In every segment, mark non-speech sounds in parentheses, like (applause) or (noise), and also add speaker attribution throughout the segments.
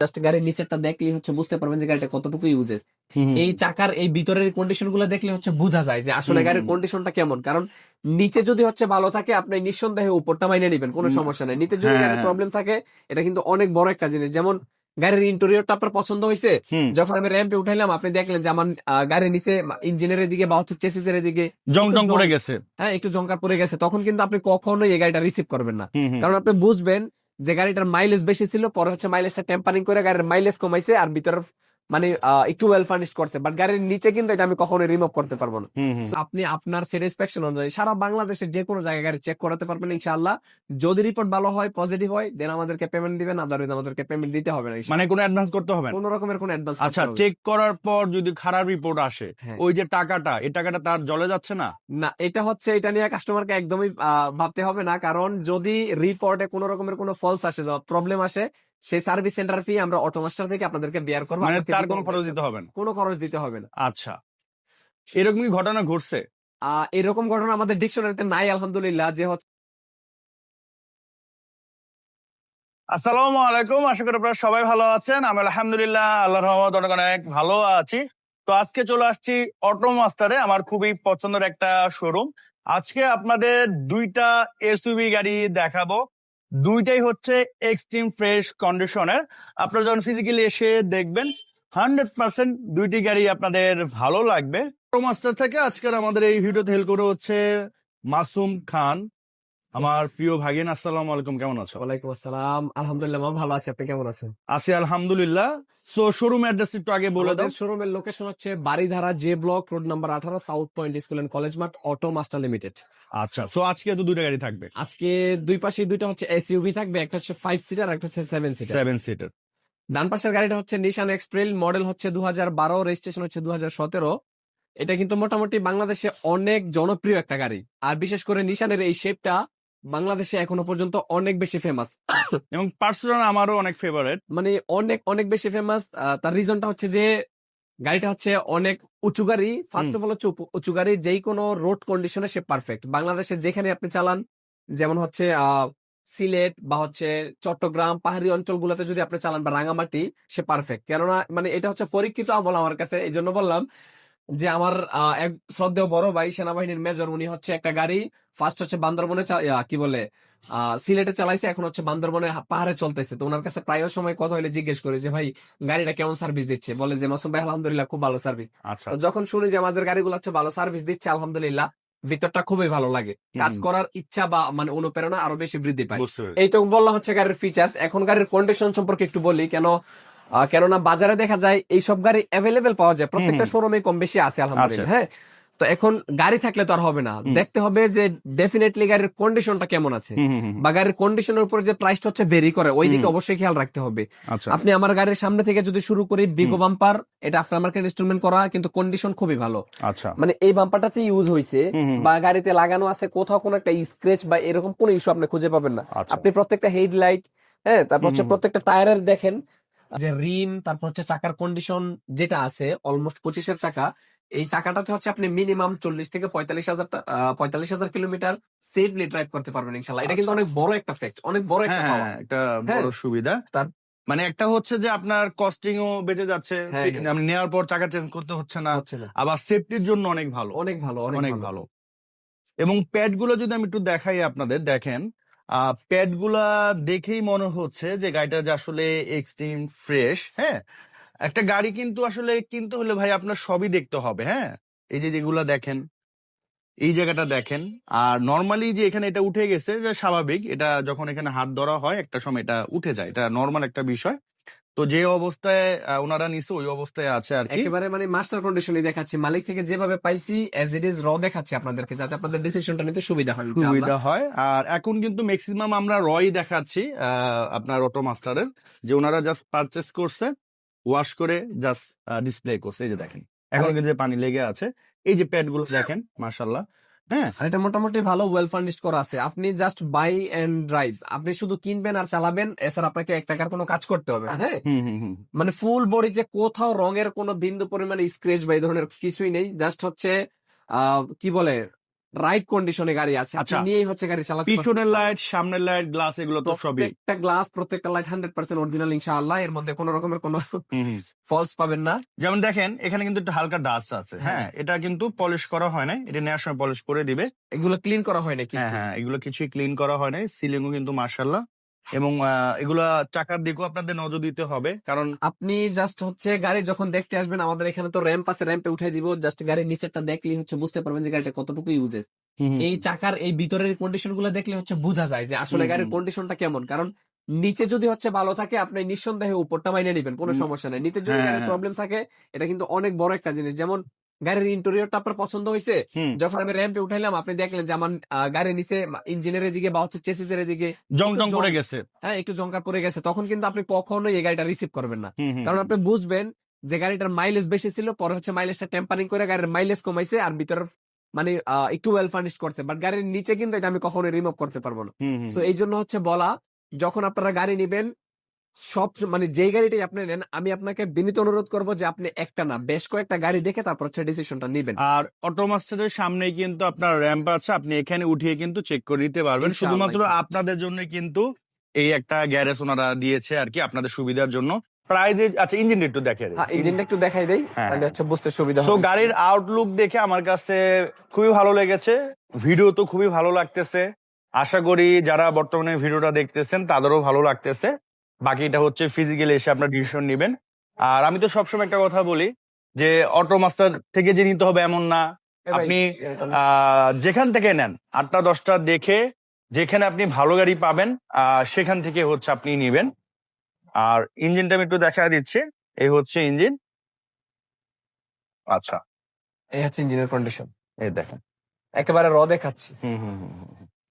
Speaker 1: Just গাড়ির নিচেরটা দেখলেই হচ্ছে বুঝতে পারবেন যে গাড়িটা কতটুকু ইউজেস এই চাকার এই ভিতরের কন্ডিশনগুলো দেখলে হচ্ছে বোঝা যায় যে আসলে গাড়ির কন্ডিশনটা কেমন। কারণ নিচে যদি হচ্ছে ভালো থাকে আপনি নিঃসন্দেহে উপরটা মাইনে নেবেন কোনো সমস্যা নেই। নিচে যদি
Speaker 2: হ্যাঁ,
Speaker 1: গাড়ির। প্রবলেম থাকে এটা কিন্তু অনেক বড় একটা জিনিস। যেমন গাড়ির ইন্টেরিয়রটা আপনার পছন্দ হয়েছে যখন আমি র্যাম্পে উঠাইলাম আপনি দেখলেন যে আমার গাড়ির নিচে ইঞ্জিনের দিকে বা হচ্ছে চেসিসের দিকে
Speaker 2: জং জং করে গেছে।
Speaker 1: হ্যাঁ একটু জংকার পড়ে গেছে। তখন কিন্তু আপনি কখনোই এই গাড়িটা রিসিভ করবেন না। কারণ আপনি বুঝবেন যে গাড়িটার মাইলেজ বেশি ছিল, পরে হচ্ছে মাইলেজটা টেম্পারিং করে গাড়ির মাইলেজ কমাইছে আর ভিতরে মানে একটু ওয়েল ফার্নিশ করছে বাট গাড়ির নিচে কিন্তু এটা আমি কখনো রিমুভ করতে পারব না। আপনি আপনার স্যাটিসফ্যাকশন অনুযায়ী সারা বাংলাদেশের যে কোনো জায়গায় গাড়ি চেক করাতে পারবেন ইনশাআল্লাহ। যদি রিপোর্ট ভালো হয় পজিটিভ হয় দেন আমাদেরকে পেমেন্ট দিবেন আদারওয়াইজ আমাদেরকে পেমেন্ট দিতে হবে না
Speaker 2: মানে কোনো অ্যাডভান্স করতে হবে না?
Speaker 1: কোনো রকমের কোনো অ্যাডভান্স
Speaker 2: আচ্ছা চেক করার পর যদি খারাপ রিপোর্ট আসে
Speaker 1: হ্যাঁ।
Speaker 2: ওই যে টাকাটা এই টাকাটা তার জলে যাচ্ছে না?
Speaker 1: না এটা হচ্ছে এটা নিয়ে কাস্টমারকে একদমই ভাবতে হবে না। কারণ যদি রিপোর্টে কোনো রকমের কোনো ফলস আসে প্রবলেম আসে সেই সার্ভিস সেন্টার ফি আমরা অটোমাস্টার থেকে আপনাদেরকে বেয়ার করব
Speaker 2: মানে তার কোনো খরচ দিতে হবে না?
Speaker 1: কোনো খরচ দিতে হবে না।
Speaker 2: আচ্ছা। এরকমই ঘটনা ঘটছে?
Speaker 1: এরকম ঘটনা আমাদের ডিকশনারিতে নাই আলহামদুলিল্লাহ যে হচ্ছে
Speaker 2: আসসালামু আলাইকুম আশা করি আপনারা সবাই ভালো আছেন। আমি আলহামদুলিল্লাহ আল্লাহর রহমত অনেক অনেক ভালো আছি। তো আজকে চলে আসছি অটো মাস্টারে আমার খুবই পছন্দের একটা শোরুম আজকে আপনাদের দুইটা এসইউভি গাড়ি দেখাবো। দুইটাই হচ্ছে এক্সট্রিম ফ্রেশ কন্ডিশনের আপনারা যখন ফিজিক্যালি এসে দেখবেন হান্ড্রেড পার্সেন্ট দুইটি গাড়ি আপনাদের ভালো লাগবে। প্রো মাস্টার থেকে আজকের আমাদের এই ভিডিওতে হেল্প করে হচ্ছে মাসুম খান। আমার প্রিয় ভাগিন আসসালাম আলাইকুম কেমন আছো?
Speaker 1: ওয়ালাইকুম আসসালাম। আলহামদুলিল্লাহ আমি ভালো আছি আপনি কেমন আছেন?
Speaker 2: আছি আলহামদুলিল্লাহ। সো শোরুম অ্যাড্রেস একটু আগে বলে দাও।
Speaker 1: শোরুমের লোকেশন হচ্ছে Baridhara J block road number আঠারো south point school and college মাঠ অটো মাস্টার লিমিটেড
Speaker 2: আচ্ছা সো আজকে তো দুইটা গাড়ি থাকবে?
Speaker 1: আজকে দুই পাশে দুইটা হচ্ছে এসইউভি থাকবে একটা হচ্ছে ফাইভ সিটার একটা হচ্ছে সেভেন সিটার
Speaker 2: সেভেন সিটার
Speaker 1: ডান পাশের গাড়িটা হচ্ছে নিশান এক্সট্রেল মডেল হচ্ছে দু হাজার বারো রেজিস্ট্রেশন হচ্ছে দু হাজার সতেরো। এটা কিন্তু মোটামুটি বাংলাদেশে অনেক জনপ্রিয় একটা গাড়ি। আর বিশেষ করে নিশানের এই শেপটা বাংলাদেশে এখনও পর্যন্ত অনেক বেশি ফেমাস (coughs)
Speaker 2: এবং পার্সোনাল আমারও অনেক ফেভারিট
Speaker 1: মানে অনেক অনেক বেশি ফেমাস তার রিজনটা হচ্ছে যে গাড়িটা হচ্ছে অনেক উঁচু গাড়ি। ফার্স্ট অফ অল হচ্ছে উঁচু গাড়ি যেই কোনো রোড কন্ডিশনে সে পারফেক্ট বাংলাদেশে যেখানে আপনি চালান যেমন হচ্ছে আহ, সিলেট বা হচ্ছে চট্টগ্রাম পাহাড়ি অঞ্চলগুলোতে যদি আপনি চালান বা রাঙামাটি সে পারফেক্ট কেননা মানে এটা হচ্ছে পরীক্ষিত আমল আমার কাছে এই জন্য বললাম। যে আমার এক শ্রদ্ধেয় বড় ভাই সেনাবাহিনীর মেজর উনি হচ্ছে একটা গাড়ি ফার্স্ট হচ্ছে বান্দরবনে কি বলে সিলেটে চালাইছে এখন হচ্ছে বান্দরবনে পাহাড়ে চলতেছে। তো ওনার কাছে প্রায় সময় কথা হলে জিজ্ঞেস করি যে ভাই গাড়িটা কেমন সার্ভিস দিচ্ছে? বলে যে মাসুম ভাই আলহামদুলিল্লাহ খুব ভালো সার্ভিস
Speaker 2: আচ্ছা।
Speaker 1: যখন শুনি যে আমাদের গাড়িগুলো হচ্ছে ভালো সার্ভিস দিচ্ছে আলহামদুলিল্লাহ ভিতরটা খুবই ভালো লাগে। কাজ করার ইচ্ছা বা মানে অনুপ্রেরণা আরও বেশি বৃদ্ধি পায়।
Speaker 2: বুঝতে পেরেছি।
Speaker 1: এই তো বললাম হচ্ছে গাড়ির ফিচার্স এখন গাড়ির কন্ডিশন সম্পর্কে একটু বলি কেন কেননা বাজারে দেখা যায় এই সব গাড়ি অ্যাভেলেবেল পাওয়া যায়। প্রত্যেকটা। শোরুমে কম বেশি আছে আলহামদুলিল্লাহ। হ্যাঁ? তো এখন গাড়ি থাকলে তো আর হবে না। দেখতে হবে যে ডেফিনেটলি গাড়ির কন্ডিশনটা কেমন আছে। বা গাড়ির কন্ডিশনের উপরে যে প্রাইসটা হচ্ছে ভেরি করে ওই দিকে অবশ্যই খেয়াল রাখতে হবে।
Speaker 2: আচ্ছা।
Speaker 1: আপনি আমার গাড়ির সামনে থেকে যদি শুরু করি বিগো বাম্পার এটা আফটার মার্কেট ইনস্টলমেন্ট করা কিন্তু কন্ডিশন খুবই ভালো।
Speaker 2: আচ্ছা।
Speaker 1: মানে এই বাম্পারটা যে ইউজ হয়েছে। বা গাড়িতে লাগানো আছে কোথাও কোনো একটা স্ক্রেচ বা এরকম কোনো ইস্যু আপনি খুঁজে পাবেন না।
Speaker 2: আচ্ছা।
Speaker 1: আপনি প্রত্যেকটা হেডলাইট হ্যাঁ? তারপর হচ্ছে। প্রত্যেকটা টায়ারের দেখেন যে রিম তারপর হচ্ছে চাকার কন্ডিশন যেটা আছে অলমোস্ট পঁচিশের চাকা এই চাকাটাতে হচ্ছে আপনি মিনিমাম চল্লিশ থেকে পঁয়তাল্লিশ হাজার পঁয়তাল্লিশ হাজার কিলোমিটার সেফলি ড্রাইভ করতে পারবেন ইনশাল্লাহ। এটা কিন্তু
Speaker 2: আচ্ছা।
Speaker 1: অনেক বড় একটা ফ্যাক্ট অনেক বড় একটা
Speaker 2: হ্যাঁ হ্যাঁ একটা
Speaker 1: হ্যাঁ।
Speaker 2: বড় সুবিধা।
Speaker 1: তার-
Speaker 2: মানে একটা হচ্ছে যে আপনার কস্টিং ও বেঁচে যাচ্ছে। আপনি নেওয়ার পর টাকা চেঞ্জ করতে হচ্ছে না
Speaker 1: হচ্ছে
Speaker 2: আবার সেফটির জন্য অনেক ভালো।
Speaker 1: অনেক ভালো
Speaker 2: অনেক
Speaker 1: ভালো।
Speaker 2: এবং প্যাডগুলো যদি আমি একটু দেখাই আপনাদের দেখেন প্যাডগুলা দেখেই মনে হচ্ছে যে গাড়িটা যে আসলে এক্সট্রিম ফ্রেশ হ্যাঁ? একটা গাড়ি কিন্তু আসলে কিনতে হলে ভাই আপনার সবই দেখতে হবে হ্যাঁ? এই যে যেগুলা দেখেন, এই জায়গাটা দেখেন। আর নর্মালি যে এখানে এটা উঠে গেছে, যে স্বাভাবিক, এটা যখন এখানে হাত ধরা হয়, একটা সময় এটা উঠে যায়। এটা নর্মাল একটা বিষয়। তো যে অবস্থায় ওনারা নিছে ওই অবস্থায় আছে আর
Speaker 1: একেবারে মানে মাস্টার কন্ডিশনই দেখাচ্ছি। মালিক থেকে যেভাবে পাইছি এজ ইট ইজ র দেখাচ্ছি আপনাদেরকে যাতে আপনাদের ডিসিশনটা নিতে সুবিধা হয়।
Speaker 2: সুবিধা হয়। আর এখন কিন্তু ম্যাক্সিমাম আমরা রই দেখাচ্ছি আপনার অটো মাস্টারের যে ওনারা জাস্ট পারচেস করছে ওয়াশ করে জাস্ট ডিসপ্লে করছে। এই যে দেখেন এখন কিন্তু পানি লেগে আছে এই যে প্যাডগুলো দেখেন মার্শাল্লাহ হ্যাঁ।
Speaker 1: আর এটা মোটামুটি ভালো ওয়েল ফার্নিশড করা আছে। আপনি জাস্ট বাই এন্ড ড্রাইভ আপনি শুধু কিনবেন আর চালাবেন এছাড়া আপনাকে এক টাকার কোনো কাজ করতে হবে হ্যাঁ? মানে ফুল বডিতে কোথাও রঙের কোনো বিন্দু পরিমাণে স্ক্রেচ বা এই ধরনের কিছুই নেই। জাস্ট হচ্ছে আহ, কি বলে রাইট কন্ডিশনে গাড়ি আছে।
Speaker 2: আচ্ছা।
Speaker 1: নিয়েই হচ্ছে গাড়ি চালাতে।
Speaker 2: পিছনের লাইট সামনের লাইট গ্লাস এগুলো তো সবই।
Speaker 1: প্রত্যেকটা গ্লাস প্রত্যেকটা লাইট হান্ড্রেড পার্সেন্ট অরিজিনাল ইনশাআল্লাহ। এর মধ্যে কোনো রকমের কোনো ফলস পাবেন না।
Speaker 2: যেমন দেখেন এখানে কিন্তু একটা হালকা ডাস্ট আছে। হ্যাঁ।
Speaker 1: হ্যাঁ।
Speaker 2: এটা কিন্তু পলিশ করা হয় নাই। এটা নেওয়ার সময় পলিশ করে দিবে।
Speaker 1: এগুলো ক্লিন করা হয় নাকি
Speaker 2: হ্যাঁ হ্যাঁ এগুলো কিছুই ক্লিন করা হয় নাই। সিলিংও কিন্তু মার্শাল্লাহ এবং এগুলা চাকার দিকেও আপনাদের নজর দিতে হবে কারণ
Speaker 1: আপনি জাস্ট হচ্ছে গাড়ি যখন দেখতে আসবেন আমাদের এখানে তো র্যাম্প আছে র্যাম্পে উঠাই দিব জাস্ট গাড়ির নিচেরটা দেখলেই হচ্ছে বুঝতে পারবেন যে গাড়িটা কতটুকু ইউজেস এই চাকার এই ভিতরের কন্ডিশনগুলো দেখলে হচ্ছে বোঝা যায় যে আসলে গাড়ির কন্ডিশনটা কেমন। কারণ নিচে যদি হচ্ছে ভালো থাকে আপনি নিঃসন্দেহে উপরটা মাইনে নেবেন কোনো সমস্যা নেই। নিচে যদি
Speaker 2: হ্যাঁ,
Speaker 1: গাড়ির
Speaker 2: হ্যাঁ।
Speaker 1: প্রবলেম থাকে এটা কিন্তু অনেক বড় একটা জিনিস। যেমন গাড়ির ইন্টেরিয়রটা আপনার পছন্দ হয়েছে যখন আমি র্যাম্পে উঠাইলাম আপনি দেখলেন যে আমার গাড়ির নিচে ইঞ্জিনের দিকে বা হচ্ছে চেসিসের দিকে
Speaker 2: জং পড়ে গেছে।
Speaker 1: হ্যাঁ একটু জঙ্কার পড়ে গেছে। তখন কিন্তু আপনি কখনোই এই গাড়িটা রিসিভ করবেন না। কারণ আপনি বুঝবেন যে গাড়িটার মাইলেজ বেশি ছিল পরে হচ্ছে মাইলেজটা টেম্পারিং করে গাড়ির মাইলেজ কমাইছে আর ভিতরের মানে একটু ওয়েল ফার্নিশ করছে। বাট গাড়ির নিচে কিন্তু এটা আমি কখনোই রিমুভ করতে পারব না। তো এই জন্য হচ্ছে বলা যখন আপনারা গাড়ি নিবেন সব মানে যেই গাড়িটাই আপনি নেন আমি আপনাকে বিনীত অনুরোধ করব যে আপনি একটা না বেশ কয়েকটা গাড়ি দেখে তারপর হচ্ছে ডিসিশনটা নিবেন।
Speaker 2: আর অটোমাস্টারের সামনে কিন্তু আপনার র্যাম্প আছে আপনি এখানে উঠিয়ে কিন্তু চেক করে নিতে পারবেন। শুধুমাত্র আপনাদের জন্য কিন্তু এই একটা গ্যারেজ ওনারা দিয়েছে আর কি আপনাদের সুবিধার জন্য। প্রায় যে আচ্ছা ইঞ্জিন একটু দেখে
Speaker 1: হ্যাঁ ইঞ্জিনটা একটু দেখাই দেই
Speaker 2: হ্যাঁ।
Speaker 1: তাহলে হচ্ছে বুঝতে সুবিধা হবে।
Speaker 2: তো গাড়ির আউটলুক দেখে আমার কাছে খুবই ভালো লেগেছে। ভিডিও তো খুবই ভালো লাগতেছে। আশা করি যারা বর্তমানে ভিডিওটা দেখতেছেন তাদেরও ভালো লাগতেছে। বাকিটা হচ্ছে ফিজিক্যালি এসে আপনার ডিসিশন নেবেন। আর আমি তো সবসময় একটা কথা বলি যে অটো মাস্টার থেকে যে নিতে হবে এমন না। আপনি যেখান থেকে নেন আটটা দশটা দেখে যেখানে আপনি ভালো গাড়ি পাবেন সেখান থেকে হচ্ছে আপনি নিবেন। আর ইঞ্জিনটা আমি একটু দেখা দিচ্ছি এই হচ্ছে ইঞ্জিন আচ্ছা।
Speaker 1: এই হচ্ছে ইঞ্জিনের কন্ডিশন
Speaker 2: এই দেখেন।
Speaker 1: একেবারে র দেখাচ্ছি।
Speaker 2: হুম হুম হুম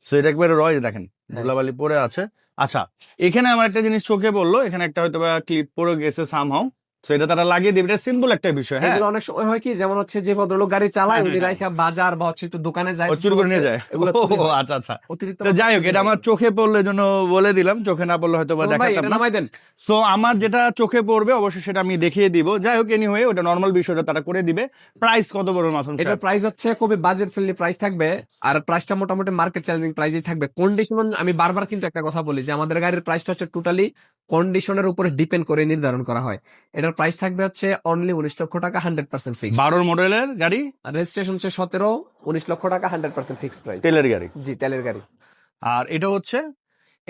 Speaker 2: সো এটা একবারে রয় দেখেন। ধুলাবালি পরে আছে। আচ্ছা এখানে আমার একটা জিনিস চোখে পড়ল, এখানে একটা হয়তো বা ক্লিপ পড়ে গেছে সামহাও এটা তারা লাগিয়ে দিবে। এটা সিম্পল একটা বিষয় হ্যাঁ?
Speaker 1: অনেক সময় হয় কি যেমন হচ্ছে যে ভদ্রলোক গাড়ি চালায়
Speaker 2: হ্যাঁ,
Speaker 1: উনি
Speaker 2: হ্যাঁ,
Speaker 1: রাইখা বাজার বা হচ্ছে একটু দোকানে যায়
Speaker 2: চুরি করে নিয়ে যায়।
Speaker 1: এগুলো হয়।
Speaker 2: আচ্ছা আচ্ছা।
Speaker 1: অতিরিক্ত
Speaker 2: যাই হোক এটা আমার চোখে পড়লে জন্য বলে দিলাম চোখে না পড়লে হয়তো বা দেখাতাম না।
Speaker 1: নামাই দেন।
Speaker 2: সো আমার যেটা চোখে পড়বে অবশ্যই সেটা আমি দেখিয়ে দিব। যাই হোক এনি হয়ে ওটা নর্মাল বিষয়টা তারা করে দিবে। প্রাইস কত বড় মাথুন
Speaker 1: এটা প্রাইস হচ্ছে খুবই বাজেট ফ্রেন্ডলি প্রাইস থাকবে আর প্রাইসটা মোটামুটি মার্কেট চ্যালেঞ্জিং প্রাইসই থাকবে। কন্ডিশন আমি বারবার কিন্তু একটা কথা বলি যে আমাদের গাড়ির প্রাইসটা হচ্ছে টোটালি কন্ডিশনের উপরে ডিপেন্ড করে নির্ধারণ করা হয়। এটার প্রাইস থাকবে হচ্ছে অনলি উনিশ লক্ষ টাকা হান্ড্রেড পার্সেন্ট ফিক্স
Speaker 2: বারোর মডেলের গাড়ি?
Speaker 1: রেজিস্ট্রেশন হচ্ছে সতেরো উনিশ লক্ষ টাকা হান্ড্রেড পার্সেন্ট ফিক্স প্রাইস
Speaker 2: তেলের গাড়ি?
Speaker 1: জি তেলের গাড়ি।
Speaker 2: আর এটা হচ্ছে?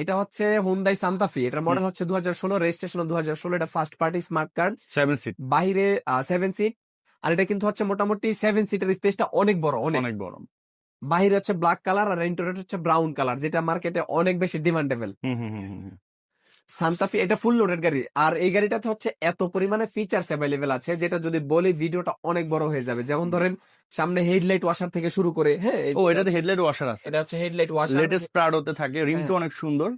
Speaker 1: এটা হচ্ছে হুন্দাই সান্তাফি এটার মডেল হচ্ছে দু হাজার ষোলো রেজিস্ট্রেশন দু হাজার ষোলো। এটা first party smart card
Speaker 2: seven seat
Speaker 1: বাহিরে সেভেন সিট আর এটা কিন্তু হচ্ছে মোটামুটি সেভেন সিটের স্পেসটা অনেক বড় অনেক।
Speaker 2: অনেক বড়।
Speaker 1: বাহিরে হচ্ছে ব্ল্যাক কালার আর ইন্টেরিয়র হচ্ছে ব্রাউন কালার যেটা মার্কেটে অনেক বেশি ডিমান্ডেবল সান্তাফি এটা ফুল লোডেড গাড়ি। আর এই গাড়িটাতে হচ্ছে এত পরিমাণে ফিচার্স অ্যাভেলেবেল আছে যেটা যদি বলি ভিডিওটা অনেক বড় হয়ে যাবে। যেমন ধরেন সামনে হেডলাইট ওয়াশার থেকে শুরু করে হ্যাঁ
Speaker 2: ও এটাতে হেডলাইট ওয়াশার আছে।
Speaker 1: এটা হচ্ছে হেডলাইট ওয়াশার
Speaker 2: লেটেস্ট প্রাডোতে থাকে রিমটা
Speaker 1: হ্যাঁ।
Speaker 2: অনেক সুন্দর।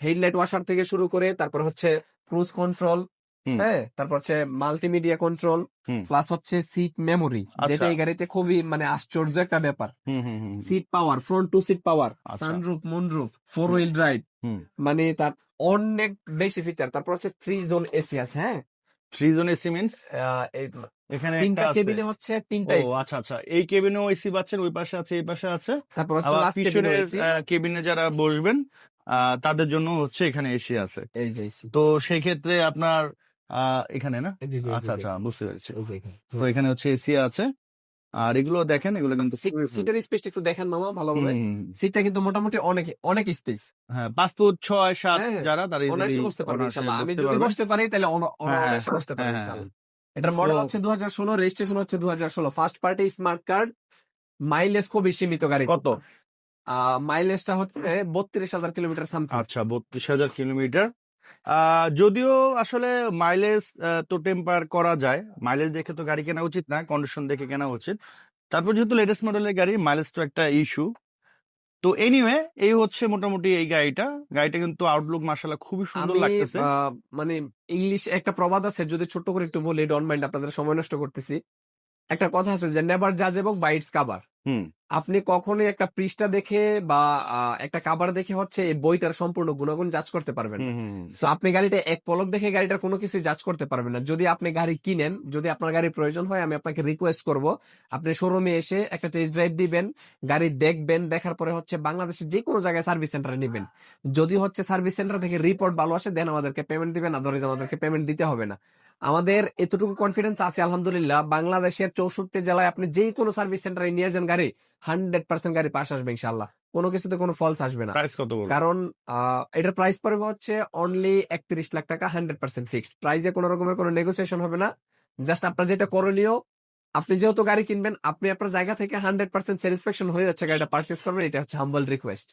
Speaker 1: হেডলাইট ওয়াশার থেকে শুরু করে তারপর হচ্ছে ক্রুজ কন্ট্রোল। হ্যাঁ তারপর হচ্ছে মাল্টিমিডিয়া কন্ট্রোল। প্লাস হচ্ছে সিট মেমোরি
Speaker 2: আচ্ছা।
Speaker 1: যেটা এই গাড়িতে খুবই মানে আশ্চর্য একটা ব্যাপার। Seat power front two seat power. Sunroof moonroof four wheel drive. মানে তার অনেক বেশি ফিচার তারপর হচ্ছে থ্রি জোন এসি আছে হ্যাঁ?
Speaker 2: থ্রি জন এসি মিনস এখানে
Speaker 1: তিনটা কেবিনে হচ্ছে তিনটা
Speaker 2: ও আচ্ছা আচ্ছা। এই কেবিনেও এসি পাচ্ছেন ওই পাশে আছে এই পাশে আছে।
Speaker 1: তারপর
Speaker 2: পিছনের কেবিনে যারা বসবেন আহ, তাদের জন্য হচ্ছে এখানে এসি আছে।
Speaker 1: এই যে
Speaker 2: তো সেই ক্ষেত্রে আপনার এখানে না? আচ্ছা আচ্ছা বুঝতে পেরেছি।
Speaker 1: এখানে।
Speaker 2: তো এখানে হচ্ছে এসি আছে। আর এগুলো দেখেন এগুলো কিন্তু
Speaker 1: সিটের স্পেসটা একটু দেখেন মামা ভালোভাবে। সিটটা কিন্তু মোটামুটি অনেক অনেক স্পেস।
Speaker 2: হ্যাঁ পাঁচ ফুট ছয় সাত
Speaker 1: হ্যাঁ, হ্যাঁ।
Speaker 2: যারা তারা
Speaker 1: অনায়াসে বসতে পারবে ইনশাআল্লাহ আমি যদি। বসতে পারি তাহলে
Speaker 2: হ্যাঁ,
Speaker 1: অনায়াসে বসতে পারবে
Speaker 2: হ্যাঁ,
Speaker 1: ইনশাআল্লাহ এটার মডেল হচ্ছে দু হাজার ষোলো রেজিস্ট্রেশন হচ্ছে দু হাজার ষোলো। First party smart card mileage খুবই সীমিত গাড়ি
Speaker 2: কত?
Speaker 1: মাইলেজটা হচ্ছে বত্রিশ হাজার কিলোমিটার সামথিং
Speaker 2: আচ্ছা বত্রিশ হাজার কিলোমিটার। যদিও আসলে মাইলেজ তো টেম্পার করা যায়। মাইলেজ দেখে তো গাড়ি কেনা উচিত না কন্ডিশন দেখে কেনা উচিত। তারপর যেহেতু লেটেস্ট মডেলের গাড়ি মাইলেজ তো একটা ইস্যু তো এনিওয়ে এই হচ্ছে মোটামুটি এই গাড়িটা। গাড়িটা কিন্তু আউটলুক মার্শাল্লাহ খুবই সুন্দর লাগতেছে।
Speaker 1: মানে ইংলিশ একটা প্রবাদ আছে যদি ছোট্ট করে একটু বলি ডন মাইন্ড আপনাদের সময় নষ্ট করতেছি। একটা কথা আছে যে নেভার জাজ এবং বাইটস কাবার
Speaker 2: হুম।
Speaker 1: আপনি কখনোই একটা পৃষ্ঠা দেখে বা একটা কাবার দেখে হচ্ছে এই বইটার সম্পূর্ণ গুণাগুণ যাচ করতে পারবেন। সো আপনি গাড়িটা এক পলক দেখে গাড়িটার কোনো কিছু যাচ করতে পারবেন না যদি আপনি গাড়ি কিনেন যদি আপনার গাড়ি প্রয়োজন হয় আমি আপনাকে রিকোয়েস্ট করব আপনি শোরুমে এসে একটা টেস্ট ড্রাইভ দিবেন গাড়ি দেখবেন দেখার পরে হচ্ছে বাংলাদেশের যে কোনো জায়গায় সার্ভিস সেন্টারে নেবেন যদি হচ্ছে সার্ভিস সেন্টার থেকে রিপোর্ট ভালো আসে দেন আমাদেরকে পেমেন্ট দিবেন আদারওয়াইজ আমাদেরকে পেমেন্ট দিতে হবে না আমাদের এতটুকু কনফিডেন্স আছে আলহামদুলিল্লাহ। বাংলাদেশের চৌষট্টি জেলায় আপনি যেই কোনো সার্ভিস সেন্টারে নিয়ে যান গাড়ি হান্ড্রেড পার্সেন্ট গাড়ি পাস আসবে ইনশাল্লাহ কোনো কিছুতে কোনো ফলস আসবে না। কারণ এটার প্রাইস পড়বে হচ্ছে অনলি একত্রিশ লাখ টাকা হান্ড্রেড পার্সেন্ট ফিক্সড প্রাইসে কোনো রকমের কোনো নেগোসিয়েশন হবে না। জাস্ট আপনার যেটা করণীয় আপনি যেহেতু গাড়ি কিনবেন আপনি আপনার জায়গা থেকে হান্ড্রেড পার্সেন্ট স্যাটিসফ্যাকশন হয়ে যাচ্ছে গাড়িটা পার্চেস করবেন এটা হচ্ছে হাম্বল রিকোয়েস্ট